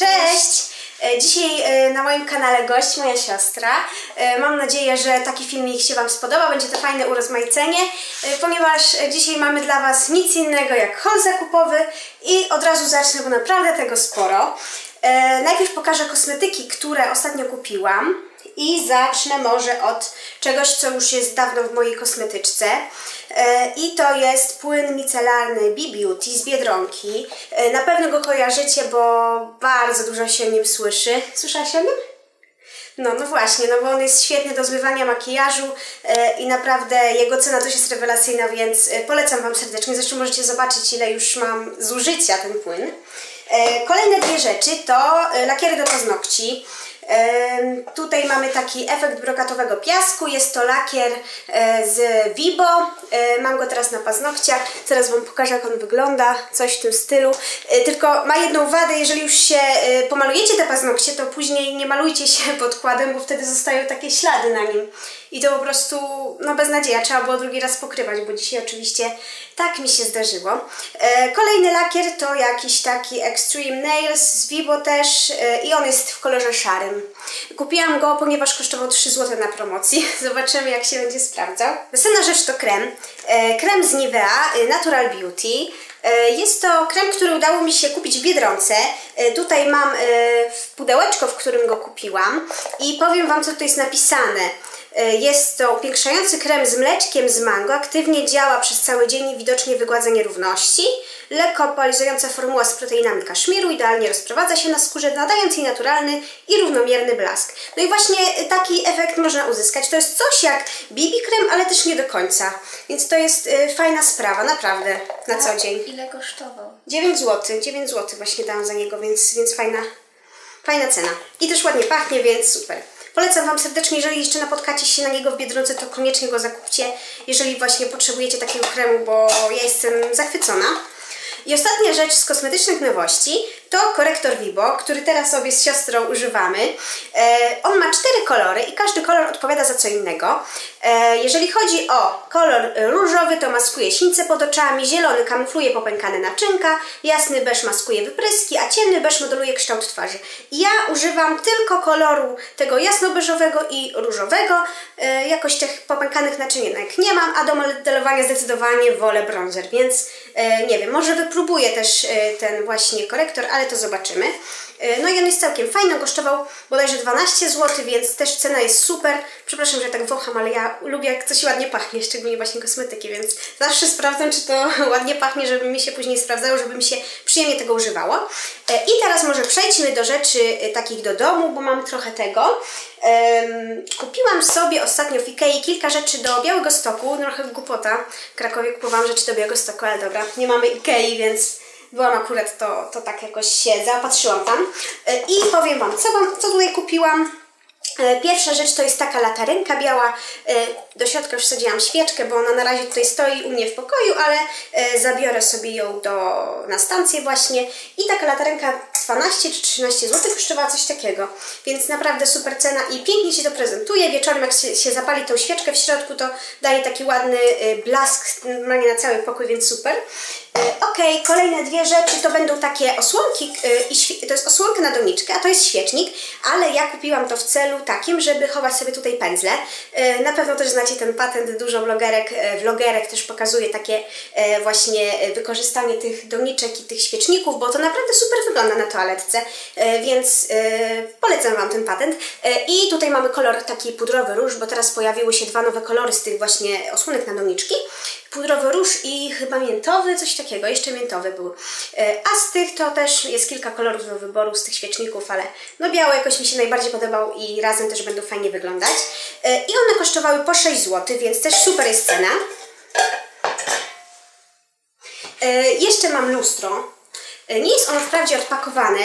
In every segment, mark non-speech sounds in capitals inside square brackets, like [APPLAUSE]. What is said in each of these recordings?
Cześć! E, Dzisiaj e, na moim kanale gość, moja siostra. E, Mam nadzieję, że taki filmik się Wam spodoba, będzie to fajne urozmaicenie, ponieważ dzisiaj mamy dla Was nic innego jak haul zakupowy i od razu zacznę, bo naprawdę tego sporo. Najpierw pokażę kosmetyki, które ostatnio kupiłam. I zacznę może od czegoś, co już jest dawno w mojej kosmetyczce. E, I to jest płyn micelarny B-Beauty z Biedronki. E, Na pewno go kojarzycie, bo bardzo dużo się nim słyszy. Słyszałaś o nim? No, no właśnie, no bo on jest świetny do zmywania makijażu e, i naprawdę jego cena też jest rewelacyjna, więc polecam Wam serdecznie. Zresztą możecie zobaczyć, ile już mam zużycia ten płyn. Kolejne dwie rzeczy to lakiery do paznokci. Tutaj mamy taki efekt brokatowego piasku. Jest to lakier e, z Vibo. E, Mam go teraz na paznokciach. Zaraz Wam pokażę, jak on wygląda. Coś w tym stylu. E, Tylko ma jedną wadę. Jeżeli już się pomalujecie te paznokcie, to później nie malujcie się [LAUGHS] podkładem, bo wtedy zostają takie ślady na nim. I to po prostu, no beznadzieja. Trzeba było drugi raz pokrywać, bo dzisiaj oczywiście tak mi się zdarzyło. E, Kolejny lakier to jakiś taki Extreme Nails z Vivo też e, i on jest w kolorze szarym. Kupiłam go, ponieważ kosztował 3 zł na promocji. [LAUGHS] Zobaczymy, jak się będzie sprawdzał. Następna rzecz to krem. E, Krem z Nivea Natural Beauty. Jest to krem, który udało mi się kupić w Biedronce. Tutaj mam pudełeczko, w którym go kupiłam i powiem Wam, co tu jest napisane. E, Jest to upiększający krem z mleczkiem z mango, aktywnie działa przez cały dzień i widocznie wygładza nierówności. Lekko polizująca formuła z proteinami kaszmiru idealnie rozprowadza się na skórze, nadając jej naturalny i równomierny blask. No i właśnie taki efekt można uzyskać. To jest coś jak BB krem, ale też nie do końca. Więc to jest e, fajna sprawa, naprawdę, na co dzień. Ile kosztował? 9 zł, 9 zł właśnie dałam za niego, więc, więc fajna, fajna cena. I też ładnie pachnie, więc super. Polecam Wam serdecznie, jeżeli jeszcze napotkacie się na niego w Biedronce, to koniecznie go zakupcie, jeżeli właśnie potrzebujecie takiego kremu, bo ja jestem zachwycona. I ostatnia rzecz z kosmetycznych nowości to korektor Vibo, który teraz sobie z siostrą używamy. E, on ma cztery kolory i każdy kolor odpowiada za co innego. E, jeżeli chodzi o kolor różowy, to maskuje sińce pod oczami, zielony kamufluje popękane naczynka, jasny beż maskuje wypryski, a ciemny beż modeluje kształt twarzy. Ja używam tylko koloru tego jasnobeżowego i różowego. E, jakoś tych popękanych naczynek nie mam, a do modelowania zdecydowanie wolę bronzer, więc nie wiem, może wypróbuję też ten właśnie korektor, ale to zobaczymy. E, No i on jest całkiem fajny, kosztował bodajże 12 zł, więc też cena jest super. Przepraszam, że tak wącham, ale ja lubię jak coś ładnie pachnie, szczególnie właśnie kosmetyki, więc zawsze sprawdzam, czy to [LAUGHS] ładnie pachnie, żeby mi się później sprawdzało, żeby mi się przyjemnie tego używało. E, I teraz może przejdźmy do rzeczy e, takich do domu, bo mam trochę tego. Kupiłam sobie ostatnio w Ikei kilka rzeczy do Białego Stoku, trochę głupota. W Krakowie kupowałam rzeczy do Białego Stoku, ale dobra, nie mamy Ikei, więc byłam akurat, to, to tak jakoś się zaopatrzyłam tam. E, I powiem Wam, co, wam, co tutaj kupiłam. E, Pierwsza rzecz to jest taka latarenka biała. E, Do środka już wsadziłam świeczkę, bo ona na razie tutaj stoi u mnie w pokoju, ale zabiorę sobie ją do, na stację właśnie. I taka latarenka 12 czy 13 zł kosztowała coś takiego. Więc naprawdę super cena i pięknie się to prezentuje. Wieczorem jak się, się zapali tą świeczkę w środku, to daje taki ładny e, blask normalnie na cały pokój, więc super. E, Ok, kolejne dwie rzeczy to będą takie osłonki, e, i to jest osłonka na doniczkę, a to jest świecznik, ale ja kupiłam to w celu takim, żeby chować sobie tutaj pędzle. E, Na pewno też znacie ten patent, dużo vlogerek, e, vlogerek też pokazuje takie e, właśnie wykorzystanie tych doniczek i tych świeczników, bo to naprawdę super wygląda na toaletce, więc polecam Wam ten patent. I tutaj mamy kolor taki pudrowy róż, bo teraz pojawiły się dwa nowe kolory z tych właśnie osłonek na doniczki pudrowy róż i chyba miętowy, coś takiego, jeszcze miętowy był. A z tych to też jest kilka kolorów do wyboru z tych świeczników, ale no biały jakoś mi się najbardziej podobał i razem też będą fajnie wyglądać. E, I one kosztowały po 6 zł, więc też super jest cena. E, Jeszcze mam lustro. E, Nie jest ono wprawdzie odpakowane,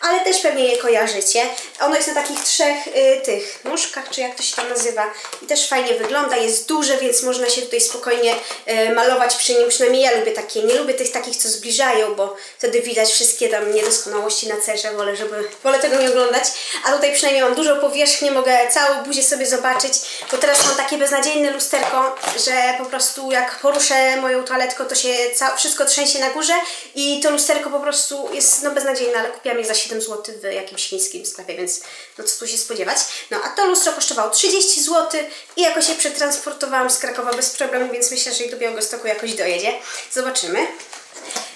ale też pewnie je kojarzycie. Ono jest na takich trzech y, tych nóżkach, czy jak to się tam nazywa. I też fajnie wygląda, jest duże, więc można się tutaj spokojnie y, malować przy nim. Przynajmniej ja lubię takie. Nie lubię tych takich, co zbliżają, bo wtedy widać wszystkie tam niedoskonałości na cerze. Wolę, żeby, wolę tego nie oglądać. A tutaj przynajmniej mam dużą powierzchnię, mogę całą buzię sobie zobaczyć, bo teraz mam takie beznadziejne lusterko, że po prostu jak poruszę moją toaletką, to się wszystko trzęsie na górze i to lusterko po prostu jest no beznadziejne, ale kupiłam je za 7 7 zł w jakimś chińskim sklepie, więc no co tu się spodziewać. No a to lustro kosztowało 30 zł i jakoś je przetransportowałam z Krakowa bez problemu, więc myślę, że i do Białegostoku jakoś dojedzie. Zobaczymy.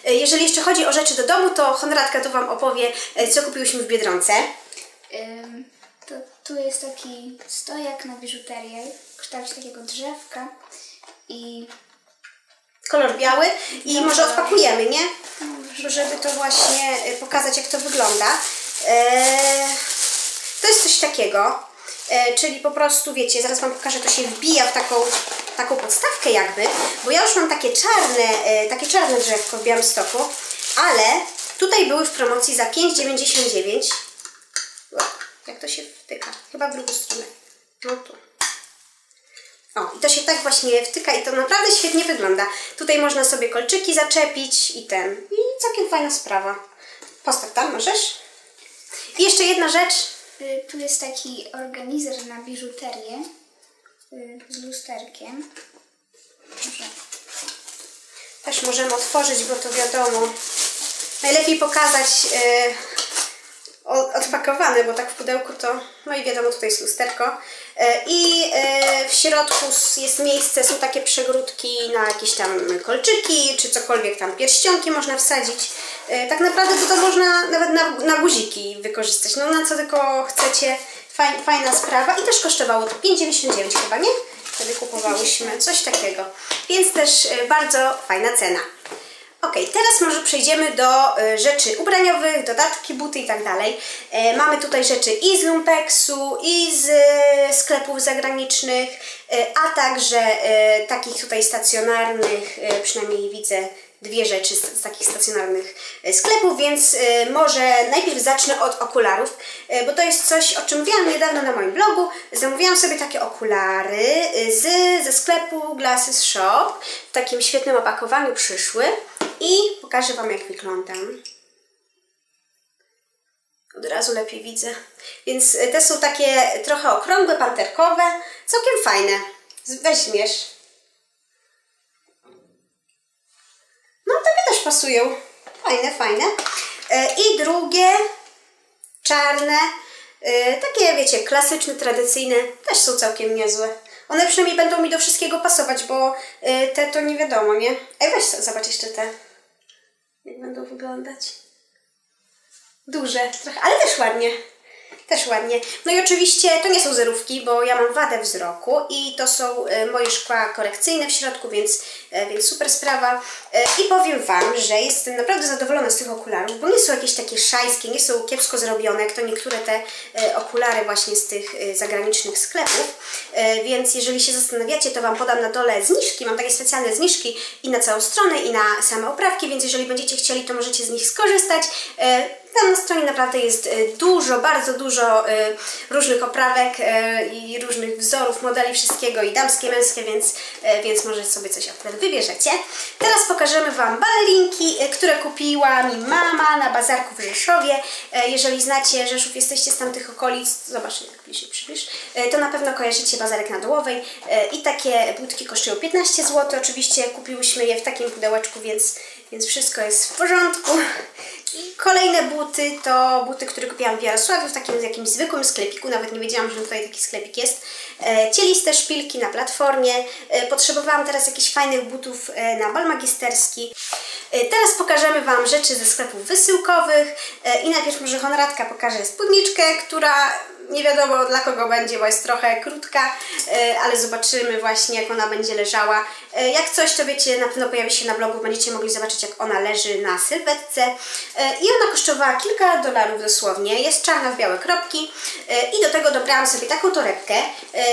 E, Jeżeli jeszcze chodzi o rzeczy do domu, to Honoratka to Wam opowie, e, co kupiłyśmy w Biedronce. To tu jest taki stojak na biżuterię w kształcie takiego drzewka i Kolor biały i może odpakujemy, nie? Żeby to właśnie e, pokazać, jak to wygląda. E, To jest coś takiego, e, czyli po prostu, wiecie, zaraz Wam pokażę, to się wbija w taką, taką podstawkę jakby, bo ja już mam takie czarne, e, takie czarne drzewko w Białymstoku, ale tutaj były w promocji za 5,99. Ła, Jak to się wtyka? Chyba w drugą stronę. No tu. O, i to się tak właśnie wtyka i to naprawdę świetnie wygląda. Tutaj można sobie kolczyki zaczepić i ten. I całkiem fajna sprawa. Postaw tam, możesz? I jeszcze jedna rzecz. y, tu jest taki organizer na biżuterię y, z lusterkiem. Może Też możemy otworzyć, bo to wiadomo. Najlepiej pokazać o- odpakowane, bo tak w pudełku to, no i wiadomo, tutaj jest lusterko. E, I e, w środku jest miejsce, są takie przegródki na jakieś tam kolczyki, czy cokolwiek tam, pierścionki można wsadzić. E, tak naprawdę to, to można nawet na, na guziki wykorzystać, no na co tylko chcecie. Faj, fajna sprawa i też kosztowało to 5,99 chyba, nie? Wtedy kupowałyśmy coś takiego. Więc też bardzo fajna cena. Ok, teraz może przejdziemy do e, rzeczy ubraniowych, dodatki, buty i tak dalej. E, Mamy tutaj rzeczy i z Lumpeksu, i z e, sklepów zagranicznych, a także takich tutaj stacjonarnych, przynajmniej widzę dwie rzeczy z, takich stacjonarnych sklepów, więc może najpierw zacznę od okularów, bo to jest coś, o czym mówiłam niedawno na moim blogu. Zamówiłam sobie takie okulary z, ze sklepu Glasses Shop. W takim świetnym opakowaniu przyszły i pokażę Wam jak wyglądam. Od razu lepiej widzę. Więc e, te są takie trochę okrągłe, panterkowe, całkiem fajne. Weźmiesz. No, tobie też pasują. Fajne, fajne. E, I drugie, czarne, e, takie wiecie, klasyczne, tradycyjne, też są całkiem niezłe. One przynajmniej będą mi do wszystkiego pasować, bo te to nie wiadomo, nie? Ej, weź zobacz jeszcze te. Jak będą wyglądać. Duże trochę, ale też ładnie. Też ładnie. No i oczywiście to nie są zerówki, bo ja mam wadę wzroku i to są e, moje szkła korekcyjne w środku, więc, e, więc super sprawa. E, I powiem Wam, że jestem naprawdę zadowolona z tych okularów, bo nie są jakieś takie szajskie, nie są kiepsko zrobione, jak to niektóre te okulary właśnie z tych zagranicznych sklepów. Więc jeżeli się zastanawiacie, to Wam podam na dole zniżki. Mam takie specjalne zniżki i na całą stronę, i na same oprawki, więc jeżeli będziecie chcieli, to możecie z nich skorzystać. Na stronie naprawdę jest e, dużo, bardzo dużo e, różnych oprawek e, i różnych wzorów, modeli wszystkiego i damskie, męskie, więc, więc może sobie coś akurat wybierzecie. Teraz pokażemy Wam balerinki, które kupiła mi mama na bazarku w Rzeszowie. Jeżeli znacie Rzeszów, jesteście z tamtych okolic, zobacz jak bliżej przybliż, to na pewno kojarzycie bazarek na Dołowej i takie budki kosztują 15 zł. Oczywiście kupiłyśmy je w takim pudełeczku, więc, więc wszystko jest w porządku. I kolejne buty to buty, które kupiłam w Jarosławiu w takim jakimś zwykłym sklepiku, nawet nie wiedziałam, że tutaj taki sklepik jest. E, cieliste szpilki na platformie. E, potrzebowałam teraz jakichś fajnych butów e, na bal magisterski. Teraz pokażemy Wam rzeczy ze sklepów wysyłkowych i najpierw może Honoratka pokaże spódniczkę, która nie wiadomo dla kogo będzie, bo jest trochę krótka, e, ale zobaczymy właśnie jak ona będzie leżała. E, Jak coś to wiecie, na pewno pojawi się na blogu, będziecie mogli zobaczyć jak ona leży na sylwetce. E, I ona kosztowała kilka dolarów dosłownie, jest czarna w białe kropki i do tego dobrałam sobie taką torebkę,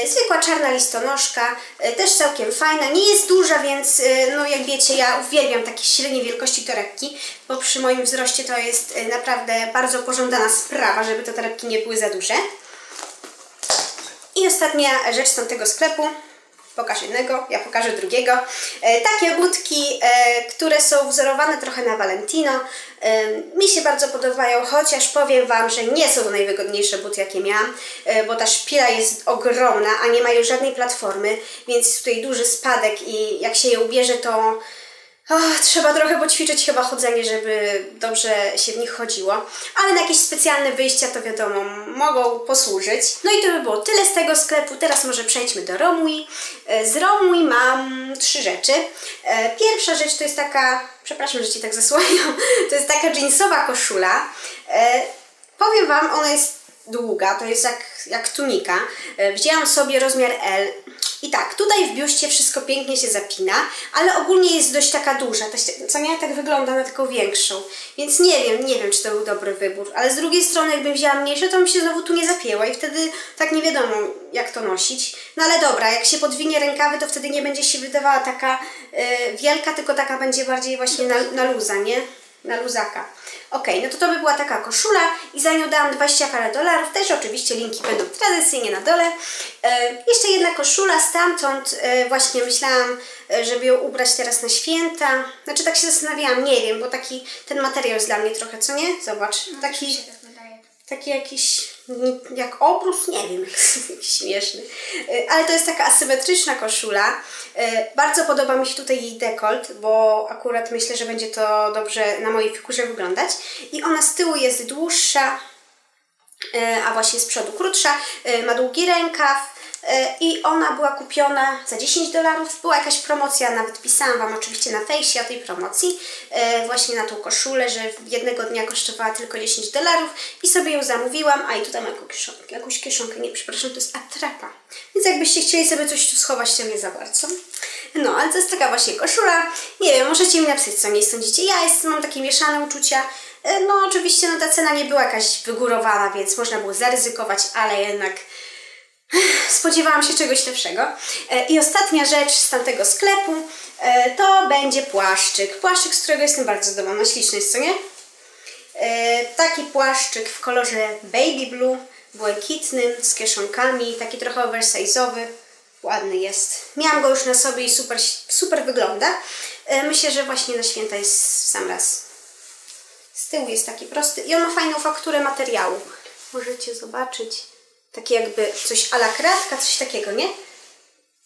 zwykła czarna listonoszka, też całkiem fajna, nie jest duża, więc no jak wiecie, ja uwielbiam takie średniej wielkości torebki, bo przy moim wzroście to jest naprawdę bardzo pożądana sprawa, żeby te torebki nie były za duże. I ostatnia rzecz z tamtego sklepu. Pokaż jednego, ja pokażę drugiego. E, takie budki, e, które są wzorowane trochę na Valentino. E, mi się bardzo podobają, chociaż powiem Wam, że nie są to najwygodniejsze buty, jakie miałam, e, bo ta szpila jest ogromna, a nie mają żadnej platformy, więc tutaj duży spadek i jak się je ubierze, to O, trzeba trochę poćwiczyć chyba chodzenie, żeby dobrze się w nich chodziło. Ale na jakieś specjalne wyjścia to wiadomo, mogą posłużyć. No i to by było tyle z tego sklepu. Teraz może przejdźmy do Romui. E, Z Romui mam trzy rzeczy. E, Pierwsza rzecz to jest taka, przepraszam, że Ci tak zasłaniam, [LAUGHS] to jest taka jeansowa koszula. E, Powiem Wam, ona jest długa, to jest jak, jak tunika. E, Wzięłam sobie rozmiar L. I tak, tutaj w biuście wszystko pięknie się zapina, ale ogólnie jest dość taka duża. Co nie tak wygląda na taką większą. Więc nie wiem, nie wiem, czy to był dobry wybór. Ale z drugiej strony, jakbym wzięła mniejsze, to bym się znowu tu nie zapięła i wtedy tak nie wiadomo, jak to nosić. No ale dobra, jak się podwinie rękawy, to wtedy nie będzie się wydawała taka e, wielka, tylko taka będzie bardziej właśnie na, na luza, nie? Na luzaka. Okej, no to to by była taka koszula i za nią dałam 20 parę dolarów. Też oczywiście linki będą tradycyjnie na dole. E, jeszcze jedna koszula stamtąd. E, właśnie myślałam, e, żeby ją ubrać teraz na święta. Znaczy tak się zastanawiałam, nie wiem, bo taki ten materiał jest dla mnie trochę, co nie? Zobacz, taki Mi się tak wydaje. Taki jakiś mm, jak obrus, nie wiem, [LAUGHS] śmieszny. Y, Ale to jest taka asymetryczna koszula. Y, Bardzo podoba mi się tutaj jej dekolt, bo akurat myślę, że będzie to dobrze na mojej figurze wyglądać. I ona z tyłu jest dłuższa, y, a właśnie z przodu krótsza, ma długi rękaw i ona była kupiona za 10 dolarów. Była jakaś promocja, nawet pisałam Wam oczywiście na fejsie o tej promocji, y, właśnie na tą koszulę, że jednego dnia kosztowała tylko 10 dolarów i sobie ją zamówiłam, a i tutaj mam jakąś kieszonkę, nie przepraszam, to jest atrapa. Więc jakbyście chcieli sobie coś tu schować, to nie za bardzo. No, ale to jest taka właśnie koszula. Nie wiem, możecie mi napisać, co nie sądzicie. Ja jest, mam takie mieszane uczucia. E, No, oczywiście no, ta cena nie była jakaś wygórowana, więc można było zaryzykować, ale jednak spodziewałam się czegoś lepszego. E, I ostatnia rzecz z tamtego sklepu e, to będzie płaszczyk. Płaszczyk, z którego jestem bardzo zadowolona. Śliczny jest, co nie? E, taki płaszczyk w kolorze baby blue, błękitnym, z kieszonkami, taki trochę oversize'owy. Ładny jest. Miałam go już na sobie i super, super wygląda. Myślę, że właśnie na święta jest w sam raz. Z tyłu jest taki prosty i on ma fajną fakturę materiału. Możecie zobaczyć. Takie jakby coś ala kratka, coś takiego, nie?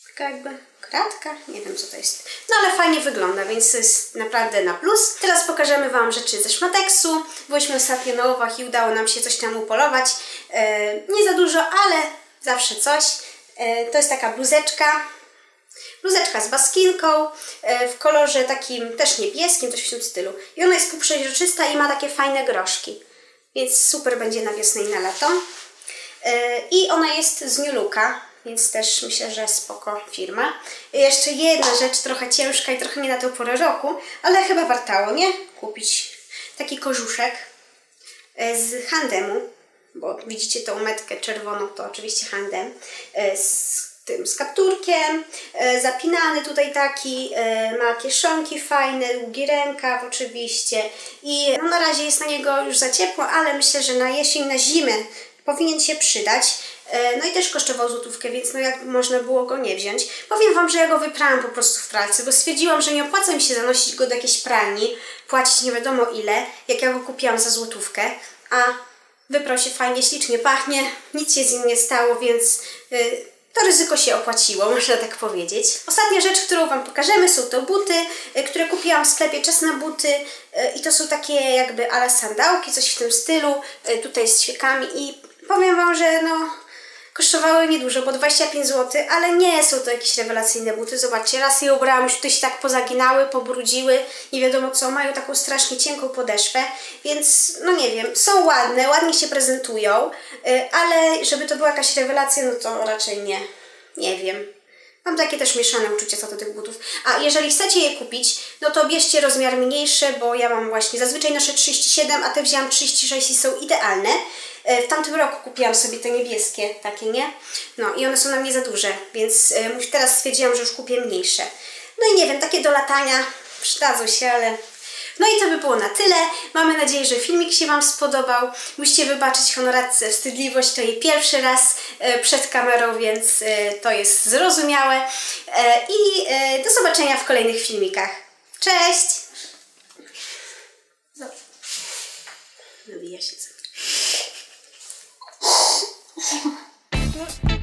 Taka jakby kratka, nie wiem co to jest. No ale fajnie wygląda, więc to jest naprawdę na plus. Teraz pokażemy Wam rzeczy ze szmateksu. Byliśmy ostatnio na łowach i udało nam się coś tam upolować. E, nie za dużo, ale zawsze coś. E, to jest taka bluzeczka. Bluzeczka z baskinką e, w kolorze takim też niebieskim, coś w tym stylu. I ona jest półprzeźroczysta i ma takie fajne groszki. Więc super będzie na wiosnę i na lato. E, I ona jest z New Looka, więc też myślę, że spoko firma. I jeszcze jedna rzecz, trochę ciężka i trochę nie na tę porę roku, ale chyba wartało, nie? Kupić taki kożuszek e, z handemu, bo widzicie tą metkę czerwoną, to oczywiście handem, e, z tym, z kapturkiem, zapinany tutaj taki, ma kieszonki fajne, długi rękaw oczywiście i no, na razie jest na niego już za ciepło, ale myślę, że na jesień, na zimę powinien się przydać. E, No i też kosztował złotówkę, więc no jak można było go nie wziąć. Powiem Wam, że ja go wyprałam po prostu w pralce, bo stwierdziłam, że nie opłaca mi się zanosić go do jakiejś pralni, płacić nie wiadomo ile, jak ja go kupiłam za złotówkę, a wyprał się fajnie, ślicznie pachnie, nic się z nim nie stało, więc y, to ryzyko się opłaciło, [LAUGHS] można tak powiedzieć. Ostatnia rzecz, którą Wam pokażemy, są to buty, y, które kupiłam w sklepie Czas na buty y, i to są takie jakby ala sandałki, coś w tym stylu, tutaj z ćwiekami i powiem Wam, że no kosztowały niedużo, bo 25 zł, ale nie są to jakieś rewelacyjne buty. Zobaczcie, raz je ubrałam, już tutaj się tak pozaginały, pobrudziły, nie wiadomo co, mają taką strasznie cienką podeszwę, więc no nie wiem, są ładne, ładnie się prezentują, y, ale żeby to była jakaś rewelacja, no to raczej nie, nie wiem. Mam takie też mieszane uczucia co do tych butów. A jeżeli chcecie je kupić, no to bierzcie rozmiar mniejszy, bo ja mam właśnie, zazwyczaj noszę 37, a te wzięłam 36 i są idealne. E, W tamtym roku kupiłam sobie te niebieskie, takie, nie? No i one są na mnie za duże, więc e, teraz stwierdziłam, że już kupię mniejsze. No i nie wiem, takie do latania przydadzą się, ale... No i to by było na tyle. Mamy nadzieję, że filmik się Wam spodobał. Musicie wybaczyć honoratce wstydliwość, to jej pierwszy raz e, przed kamerą, więc to jest zrozumiałe. I do zobaczenia w kolejnych filmikach. Cześć! Nabija się cały czas. No,